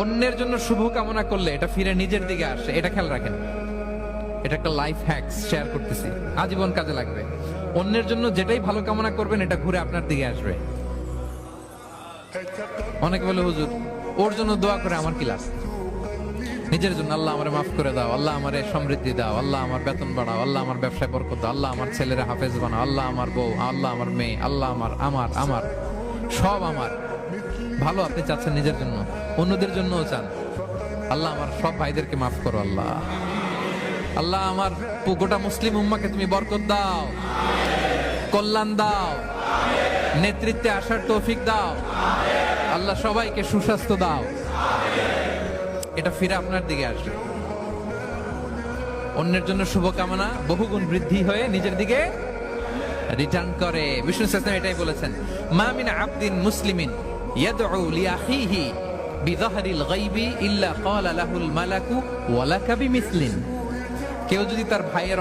অন্যের জন্য শুভ কামনা করলে এটা ফিরে নিজের দিকে আসে। এটা খেয়াল রাখেন। এটা একটা লাইফ হ্যাক্স শেয়ার করতেছি। আজীবন কাজে লাগবে। অন্যের জন্য যেটাই ভালো কামনা করবেন, এটা ঘুরে আপনার দিকে আসবে। অনেকে বলে, হুজুর, ওর জন্য দোয়া করে আমার কি লাভ? নিজের জন্য আল্লাহ আমারে মাফ করে দাও, আল্লাহ আমারে সমৃদ্ধি দাও, আল্লাহ আমার বেতন বাড়াও, আল্লাহ আমার ব্যবসায় বরকত দাও, আল্লাহ আমার ছেলেরা হাফেজ বানাও, আল্লাহ আমার বউ, আল্লাহ আমার মেয়ে, আল্লাহ আমার আমার আমার, সব আমার। ভালো আপনি চাচ্ছেন নিজের জন্য, অন্যদের জন্যও চান। আল্লাহ আমার সব ভাইদেরকে মাফ করো, আল্লাহ। আল্লাহ আমার গোটা মুসলিম উম্মাকে তুমি বরকত দাও, কল্যাণ দাও, নেতৃত্বে আসার তৌফিক দাও। আল্লাহ সবাইকে সুস্বাস্থ্য দাও। এটা ফিরে আপনার দিকে আসবে। অন্যের জন্য শুভকামনা, বহুগুণ বৃদ্ধি হয়ে নিজের দিকে রিটার্ন করে। বিষ্ণু এটাই বলেছেন, মা মিন আবদিন মুসলিমিন। ইয়াদউ লিআখিহি বিযাহরিল গায়বি ইল্লা ক্বালা লাহুল মালাকু ওয়ালাকা বিমিসলিন কেউ যদি তার ভাইয়ের